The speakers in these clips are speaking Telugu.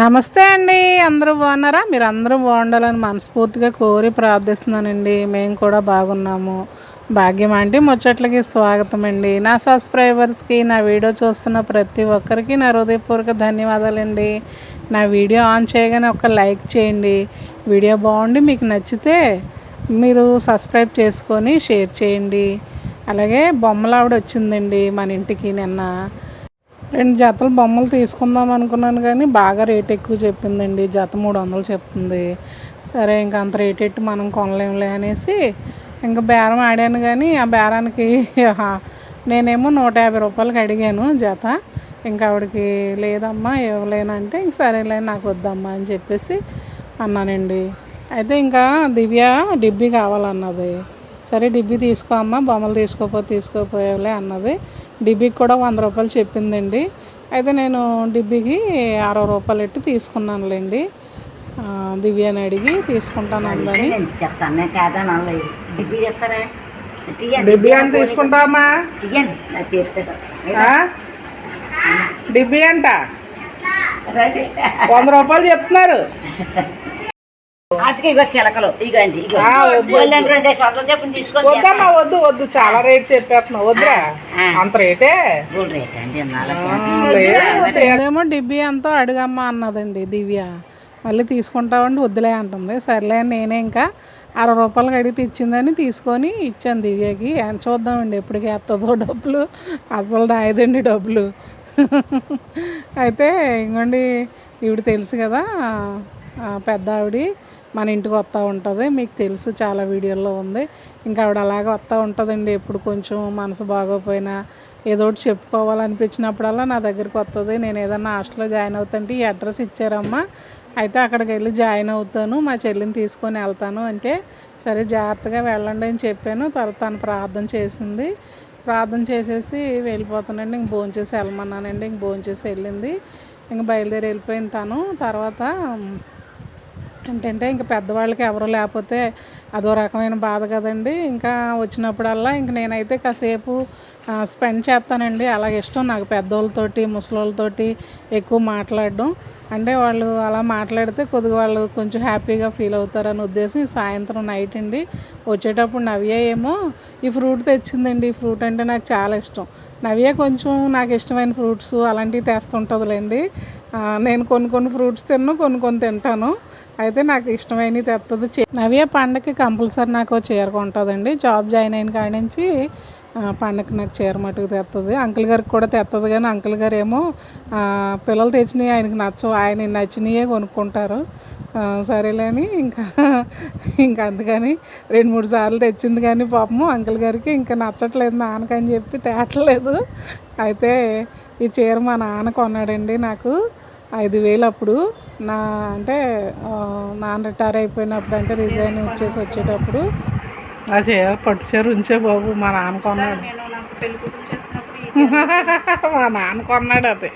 నమస్తే అండి అందరూ బాగున్నారా? మీరు అందరూ బాగుండాలని మనస్ఫూర్తిగా కోరి ప్రార్థిస్తున్నానండి. మేము కూడా బాగున్నాము. భాగ్యం అంటే ముచ్చట్లకి స్వాగతం అండి. నా సబ్స్క్రైబర్స్కి నా వీడియో చూస్తున్న ప్రతి ఒక్కరికి నా హృదయపూర్వక ధన్యవాదాలండి. నా వీడియో ఆన్ చేయగానే ఒక లైక్ చేయండి. వీడియో బాగుండి మీకు నచ్చితే మీరు సబ్స్క్రైబ్ చేసుకొని షేర్ చేయండి. అలాగే బొమ్మలావిడ వచ్చిందండి మన ఇంటికి నిన్న. రెండు జతలు బొమ్మలు తీసుకుందాం అనుకున్నాను కానీ బాగా రేట్ ఎక్కువ చెప్పిందండి. జత మూడు వందలు చెప్తుంది. సరే ఇంకా అంత రేట్ ఎట్టి మనం కొనలేములే అనేసి ఇంకా బేరం ఆడాను కానీ ఆ బేరానికి నేనేమో నూట యాభై రూపాయలకి అడిగాను జత. ఇంకా ఆవిడకి లేదమ్మా ఇవ్వలేనంటే ఇంక సరేలే నాకు వద్దమ్మా అని చెప్పేసి అన్నానండి. అయితే ఇంకా దివ్య డిబ్బీ కావాలన్నది. సరే డిబ్బీ తీసుకో అమ్మ బొమ్మలు తీసుకోపో తీసుకోపోయావులే అన్నది. డిబ్బీకి కూడా వంద రూపాయలు చెప్పిందండి. అయితే నేను డిబ్బీకి అరవై రూపాయలు ఎట్టి తీసుకున్నానులేండి. దివ్యని అడిగి తీసుకుంటాను అందని. చెప్తాను కాదని డిబ్బీ అని తీసుకుంటామా డిబ్బీ అంట వంద రూపాయలు చెప్తున్నారు. అందుకే ఇగో చిలకలు. ఇగోండి ఇగో. ఆ, వద్దు, వద్దమ్మా వద్దు వద్దు. చాలా రేట్ చెప్పేస్తున్నావు. వద్దురా. అంత రేటే? ఏమో డిబ్బి ఎంతో అడుగమ్మా అన్నదండి దివ్య. మళ్ళీ తీసుకుంటామండి వద్దులే అంటుంది. సర్లే అని నేనే ఇంకా అరవై రూపాయలకి అడిగితే ఇచ్చిందని తీసుకొని ఇచ్చాను దివ్యకి. అని చూద్దామండి ఎప్పటికి వేస్తుందో డబ్బులు. అసలు దాయదండి డబ్బులు. అయితే ఇంకోండి ఈవిడ తెలుసు కదా పెద్ద ఆవిడ మన ఇంటికి వస్తూ ఉంటుంది. మీకు తెలుసు చాలా వీడియోల్లో ఉంది. ఇంకా ఆవిడ అలాగే వస్తూ ఉంటుందండి. ఎప్పుడు కొంచెం మనసు బాగోపోయినా ఏదో ఒకటి చెప్పుకోవాలనిపించినప్పుడల్లా నా దగ్గరికి వస్తుంది. నేను ఏదన్నా హాస్టల్లో జాయిన్ అవుతుంటే ఈ అడ్రస్ ఇచ్చారమ్మా. అయితే అక్కడికి వెళ్ళి జాయిన్ అవుతాను. మా చెల్లిని తీసుకొని వెళ్తాను అంటే సరే జాగ్రత్తగా వెళ్ళండి అని చెప్పాను. తర్వాత తను ప్రార్థన చేసింది. ప్రార్థన చేసేసి వెళ్ళిపోతానండి. ఇంక భోంచేసి వెళ్ళమన్నానండి. ఇంక భోంచేసి వెళ్ళింది. ఇంక బయలుదేరి వెళ్ళిపోయిన తను. తర్వాత ఏంటంటే ఇంకా పెద్దవాళ్ళకి ఎవరు లేకపోతే అదో రకమైన బాధ కదండి. ఇంకా వచ్చినప్పుడల్లా ఇంక నేనైతే కాసేపు స్పెండ్ చేస్తానండి. అలాగే ఇష్టం నాకు పెద్దోళ్ళతోటి ముసలోళ్ళతోటి ఎక్కువ మాట్లాడడం. అంటే వాళ్ళు అలా మాట్లాడితే కొద్దిగా వాళ్ళు కొంచెం హ్యాపీగా ఫీల్ అవుతారని ఉద్దేశం. సాయంత్రం నైట్ అండి. వచ్చేటప్పుడు నవ్య ఏమో ఈ ఫ్రూట్ తెచ్చిందండి ఈ ఫ్రూట్ అంటే నాకు చాలా ఇష్టం. నవ్య కొంచెం నాకు ఇష్టమైన ఫ్రూట్స్ అలాంటివి తెస్తుంటుందిలేండి. నేను కొన్ని కొన్ని ఫ్రూట్స్ తిన్ను కొన్ని కొన్ని తింటాను. అయితే నాకు ఇష్టమైనవి తెస్తుంది నవ్య పండగకి కంపల్సరీ నాకు ఓ చీర కొంటుందండి. జాబ్ జాయిన్ అయిన కాడి నుంచి పండగకి నాకు చీర మటుకు తెస్తుంది అంకుల్ గారికి కూడా తెస్తుంది కానీ అంకుల్ గారు ఏమో పిల్లలు తెచ్చినవి ఆయనకి నచ్చవు. ఆయన నచ్చినవే కొనుక్కుంటారు. సరేలేని ఇంకా ఇంకా అందుకని రెండు మూడు సార్లు తెచ్చింది కానీ పాపము అంకుల్ గారికి ఇంకా నచ్చట్లేదు నాన్నకని చెప్పి తేటలేదు. అయితే ఈ చీర మా నాన్న కొన్నాడండి నాకు ఐదు వేలు అప్పుడు. నా అంటే నాన్న రిటైర్ అయిపోయినప్పుడు అంటే రిజైన్ వచ్చేసి వచ్చేటప్పుడు. ఆ చీర పట్టు చీర ఉంచే బాబు మా నాన్న కొన్నాడు. మా నాన్న కొన్నాడు అది.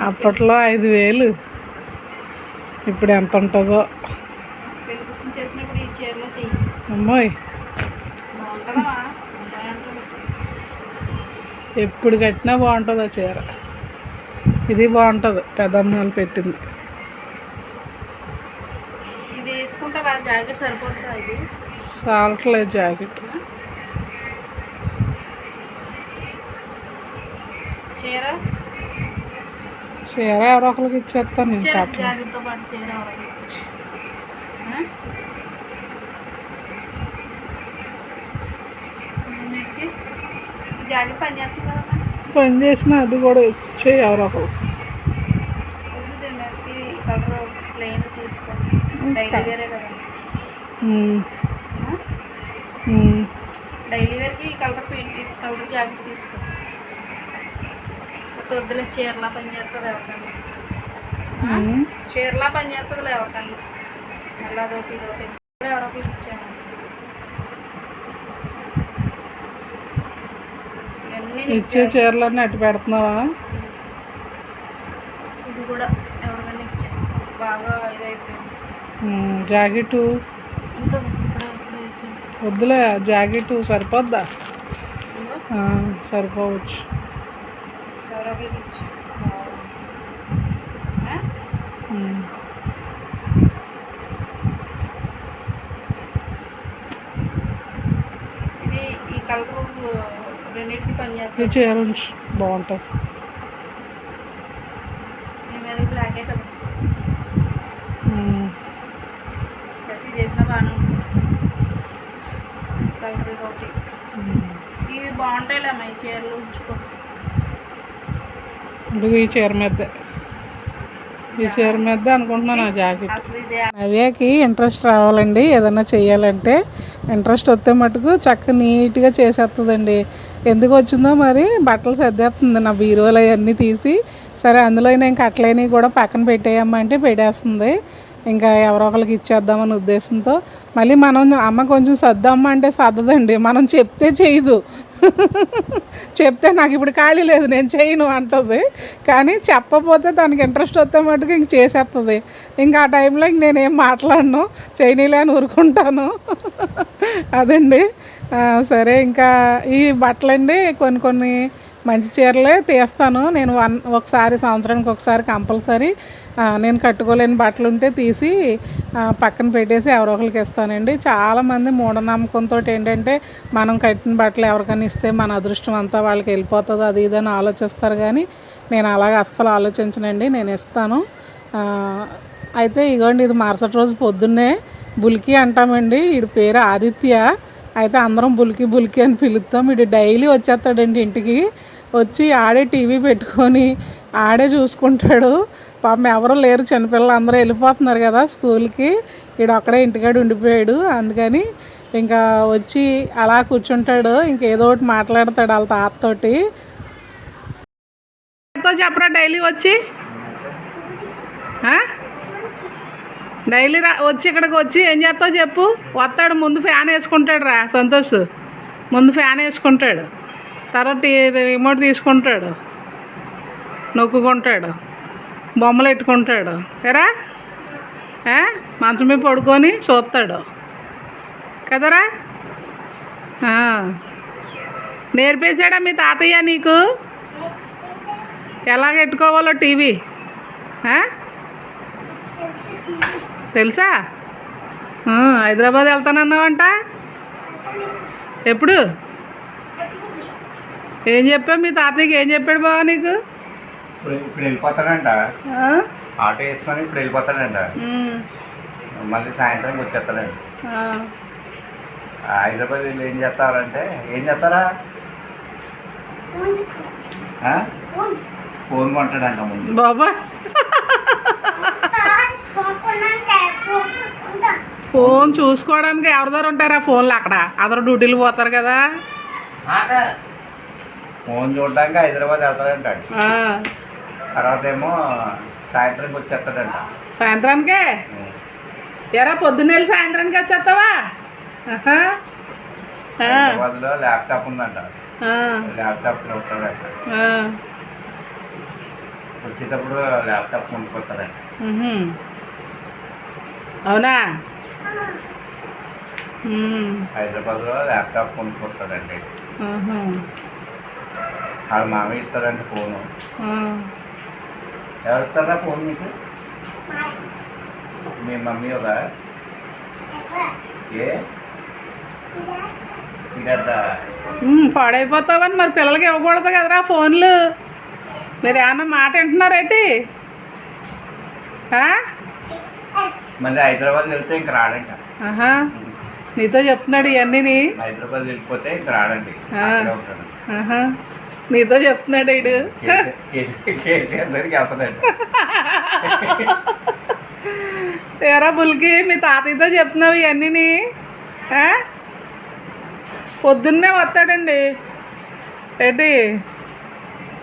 అప్పట్లో ఐదు వేలు. ఇప్పుడు ఎంత ఉంటుందో. అమ్మోయ్. ఎప్పుడు కట్టినా బాగుంటుంది ఆ చీర. ఇది బాగుంటుంది పెద్దమ్మ వాళ్ళు పెట్టింది. ఇది వేసుకుంటే వాళ్ళ జాకెట్ సరిపోతుందా ఇది? సాల్ట్లేదు జాకెట్. చీర? చీర ఎవరో ఒకరికి ఇచ్చేస్తాను పని చేసిన అది కూడా ఇచ్చే ఎవరో ఒకరు ప్లెయిన్ తీసుకోండి డైలీ వేర్కి ఈ కలర్ పెయింట్ కలర్ జాకెట్ కొత్త వద్దులే చీరలా పని చేస్తుంది ఎవరికన్నా. చీరలా పని చేస్తుంది ఎవరికన్నా. మళ్ళీ అదొకటి ఇదొకటి. ఎవరో ఇచ్చాను ఇచ్చే చీరలన్నీ అట్టు పెడుతున్నావా? ఇది కూడా ఎవరికైనా ఇచ్చాను బాగా ఇదైపోయింది. జాకెట్ ఉంటుంది వద్దులే జాకెట్ సరిపోద్దా? ఇదిగో, ఆ, సరిపోవచ్చు. ఎవరో ఒకరికి ఇచ్చాను ఆ? ఉమ్. ఇది ఈ కలర్ రెండింటికి పని ఈ చేస్తుంది చీర ఉంచు. బాగుంటుంది దీని మీద బ్లాకే కదా ఉమ్. ప్రతి చేసిన బాగానే ఉంటుంది కలర్ ఒకటి ఉమ్. ఇవి అమ్మ ఈ చీరలు ఉంచుకో. ఇదిగో ఈ చీర మీద? ఈ చీర మీద అనుకుంటున్నాను ఆ జాకెట్. నవ్యకి ఇంట్రెస్ట్ రావాలండి. ఏదైనా చేయాలంటే ఇంట్రెస్ట్ వస్తే మటుకు చక్క నీట్గా చేసేస్తుందండి ఎందుకు వచ్చిందో మరి బట్టలు సర్దేస్తుంది నా బీరువాలు అవన్నీ తీసి. సరే అందులో ఇంకా అట్లయినవి కూడా పక్కన పెట్టేయమ్మా అంటే పెట్టేస్తుంది. ఇంకా ఎవరో ఒకరికి ఇచ్చేద్దామని ఉద్దేశంతో మళ్ళీ మనం అమ్మ కొంచెం సర్దమ్మ అంటే సర్దదండి. మనం చెప్తే చేయదు. చెప్తే నాకు ఇప్పుడు ఖాళీ లేదు నేను చేయను అంటుంది. కానీ చెప్పపోతే తనకి ఇంట్రెస్ట్ వస్తే మటుకు ఇంక చేసేస్తుంది ఇంకా ఆ టైంలో ఇంక నేనేం మాట్లాడను. చేయనీలే అని ఊరుకుంటాను. అదండి. సరే ఇంకా ఈ బట్టలండి కొన్ని కొన్ని మంచి చీరలే తీస్తాను. నేను వన్ ఒకసారి సంవత్సరానికి ఒకసారి కంపల్సరీ నేను కట్టుకోలేని బట్టలు ఉంటే తీసి పక్కన పెట్టేసి ఎవరో ఒకరికి ఇస్తానండి. చాలామంది మూఢనమ్మకంతో ఏంటంటే మనం కట్టిన బట్టలు ఎవరికైనా ఇస్తే మన అదృష్టం అంతా వాళ్ళకి వెళ్ళిపోతుంది అది ఇది అని ఆలోచిస్తారు కానీ నేను అలాగ అస్సలు ఆలోచించనండి. నేను ఇస్తాను. అయితే ఇగోండి ఇది మరుసటి రోజు పొద్దున్నే బుల్కి అంటామండి. వీడి పేరు ఆదిత్య. అయితే అందరం బులికి బులికి అని పిలుస్తాం. ఇటు డైలీ వచ్చేస్తాడండి ఇంటికి. వచ్చి ఆడే టీవీ పెట్టుకొని ఆడే చూసుకుంటాడు. పాపం ఎవరు లేరు. చిన్నపిల్లలు అందరూ వెళ్ళిపోతున్నారు కదా స్కూల్కి. వీడు ఒక్కడే ఇంటికాడ ఉండిపోయాడు. అందుకని ఇంకా వచ్చి అలా కూర్చుంటాడు. ఇంకేదో ఒకటి మాట్లాడతాడు వాళ్ళ తాతతోటి. చెప్పరా డైలీ వచ్చి? డైలీ రా వచ్చి ఇక్కడికి వచ్చి ఏం చేస్తావు చెప్పు? వస్తాడు ముందు ఫ్యాన్ వేసుకుంటాడు రా సంతోష్. ముందు ఫ్యాన్ వేసుకుంటాడు. తర్వాత రిమోట్ తీసుకుంటాడు. నొక్కుకుంటాడు. బొమ్మలు పెట్టుకుంటాడు. ఎరా? మంచం మీద పడుకొని చూస్తాడు. కదరా? ఆ. నేర్పేశాడా మీ తాతయ్య నీకు? ఎలా పెట్టుకోవాలో టీవీ? తెలుసా? హైదరాబాద్ వెళ్తానన్నావంట? ఎప్పుడు? ఏం చెప్పావు? మీ తాతయ్యకి ఏం చెప్పాడు బావ నీకు? ఇప్పుడు ఇప్పుడు వెళ్ళిపోతాడంట. ఆ? ఆటో వేసుకొని ఇప్పుడు వెళ్ళిపోతాడంట. మళ్ళీ సాయంత్రం. ఆ. హైదరాబాద్ వీళ్ళు ఏం చేస్తారంటే ఏం చేస్తారా? ఫోన్ కొంటాడంట ముందు. బాబా. ఫోన్ చూసుకోవడానికి ఎవరి దగ్గర ఉంటారా ఫోన్లు అక్కడ? అందరూ డ్యూటీలు పోతారు కదా. ఫోన్ చూడడానికి హైదరాబాద్ వెళ్తాడంట ఆడు. ఆ, తర్వాత ఏమో సాయంత్రం వచ్చేస్తాడంట. సాయంత్రానికే? ఎరా పొద్దున్న వెళ్ళి సాయంత్రానికి వచ్చేస్తావా? హైదరాబాద్లో ల్యాప్టాప్ ఉందంట. ఆ. వచ్చేటప్పుడు ల్యాప్టాప్ కొనుక్కొస్తాడంట. అవునా? హైదరాబాద్లో ల్యాప్టాప్ కొనుక్కొస్తాడండి ఆహా. వాళ్ళ మామయ్య ఇస్తాడంట ఫోను. ఎవరు ఇస్తారా ఫోన్ నీకు మీ మమ్మీ ఒక ఏ? పాడైపోతావని మరి పిల్లలకి ఇవ్వకూడదు కదరా ఫోన్లు. మీరు ఏమన్నా మాట వింటున్నారేంటి? మళ్ళీ హైదరాబాద్ వెళ్తే ఇంక రాడంట. నీతో చెప్తున్నాడు ఇవన్నీ హైదరాబాద్ వెళ్ళిపోతే ఇంక రాడండి నీతో చెప్తున్నాడు కేసీ- కేసీఆర్ దగ్గరికి బుల్కి మీ తాతయ్యతో చెప్తున్నావు ఇవన్నీ పొద్దున్నే వస్తాడండి. ఏంటి?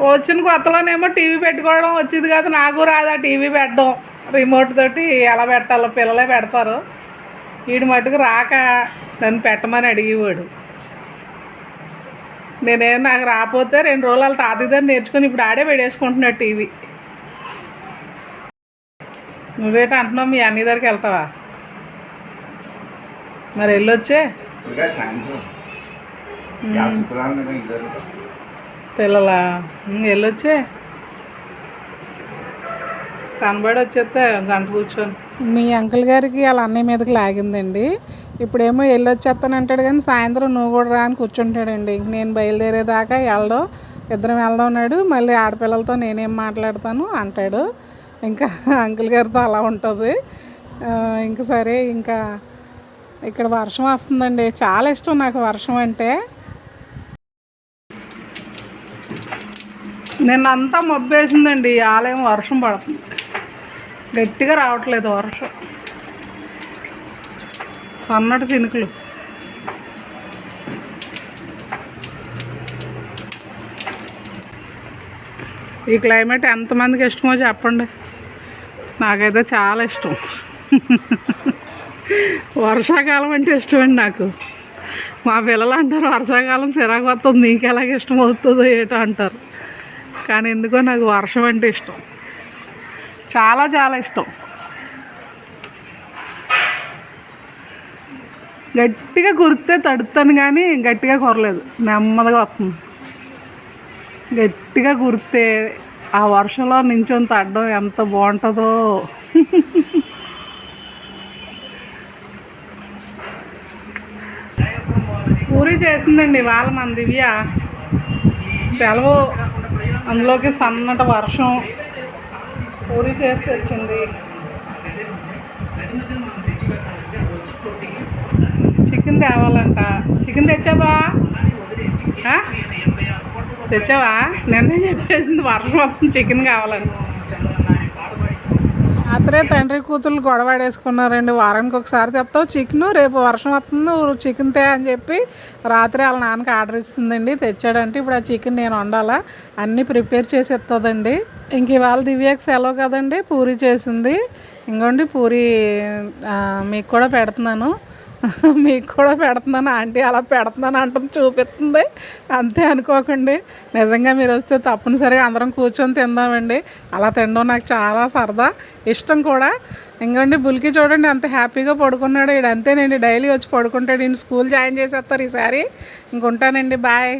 వచ్చిన కొత్తలోనేమో టీవీ పెట్టుకోవడం వచ్చింది కదా నాకు రాదు టీవీ పెట్టడం. రిమోట్ తోటి ఎలా పెట్టాలో పిల్లలే పెడతారు. వీడి మటుకు రాక నన్ను పెట్టమని అడిగేవాడు. నేనేం నాకు రాకపోతే రెండు రోజులు వాళ్ళ తాతయ్య నేర్చుకుని ఇప్పుడు ఆడే పెట్టేసుకుంటున్నాడు టీవీ. నువ్వేట అంటున్నావు మీ అన్ని దగ్గరికి వెళ్తావా? మరి వెళ్ళొచ్చే? పిల్లలా? వెళ్ళొచ్చే? కనబడి వచ్చేస్తే గంట కూర్చొని. మీ అంకుల్ గారికి వాళ్ళ అన్నయ్య మీదకి లాగిందండి. ఇప్పుడేమో వెళ్ళి వచ్చేస్తాను అంటాడు కానీ సాయంత్రం నువ్వు కూడా రా అని కూర్చుంటాడండి. ఇంక నేను బయలుదేరేదాకా వెళ్ళడం ఇద్దరం వెళ్దాం అన్నాడు. మళ్ళీ ఆడపిల్లలతో నేనేం మాట్లాడతాను అంటాడు. ఇంకా అంకుల్ గారితో అలా ఉంటుంది. ఇంక సరే ఇంకా ఇక్కడ వర్షం వస్తుందండి. చాలా ఇష్టం నాకు వర్షం అంటే. నిన్న అంతా మబ్బేసిందండి ఈ ఆలయం వర్షం పడుతుంది. గట్టిగా రావట్లేదు వర్షం. సన్నటి చినుకులు. ఈ క్లైమేట్ ఎంతమందికి ఇష్టమో చెప్పండి. నాకైతే చాలా ఇష్టం. వర్షాకాలం అంటే ఇష్టం అండి నాకు. మా పిల్లలు అంటారు వర్షాకాలం సిరాకు వస్తుంది నీకు ఎలాగ ఇష్టం అవుతుందో ఏటో అంటారు. కానీ ఎందుకో నాకు వర్షం అంటే ఇష్టం. చాలా చాలా ఇష్టం. గట్టిగా కురితే తడుతాను కానీ గట్టిగా కొరలేదు. నెమ్మదిగా వస్తుంది. గట్టిగా కురితే ఆ వర్షంలో నించొని తడడం ఎంత బాగుంటుందో. పూరి చేసిందండి వాళ్ళ మన దివ్య. సెలవు. అందులోకి సన్నటి వర్షం. పూరి చేసి తెచ్చింది. చికెన్ తేవాలంట. చికెన్ తెచ్చావా? తెచ్చావా? నిన్నే చెప్పేసింది వర్షం చికెన్ కావాలని. రాత్రే తండ్రి కూతురు గొడవాడేసుకున్నారండి వారానికి ఒకసారి తెస్తావు చికెన్ రేపు వర్షం వస్తుంది చికెన్ తే అని చెప్పి రాత్రి వాళ్ళ నాన్నకి ఆర్డర్ ఇస్తుందండి. తెచ్చాడంటే ఇప్పుడు ఆ చికెన్ నేను వండాలా? అన్నీ ప్రిపేర్ చేసి ఇస్తుందండి ఇంక ఇవాళ దివ్యకి సెలవు కదండి పూరి చేసింది. ఇంకోండి పూరి మీకు కూడా పెడుతున్నాను. మీకు కూడా పెడుతున్నాను? ఆంటీ అలా పెడుతున్నాను అంటుంది చూపిస్తుంది. అంతే అనుకోకండి. నిజంగా మీరు వస్తే తప్పనిసరిగా అందరం కూర్చొని తిందామండి. అలా తినడం నాకు చాలా సరదా. ఇష్టం కూడా. ఇంకండి బుల్కి చూడండి అంత హ్యాపీగా పడుకున్నాడు. ఈడు అంతేనండి డైలీ వచ్చి పడుకుంటాడు. ఈయన స్కూల్ జాయిన్ చేసేస్తారు ఈసారి. ఇంకుంటానండి బాయ్.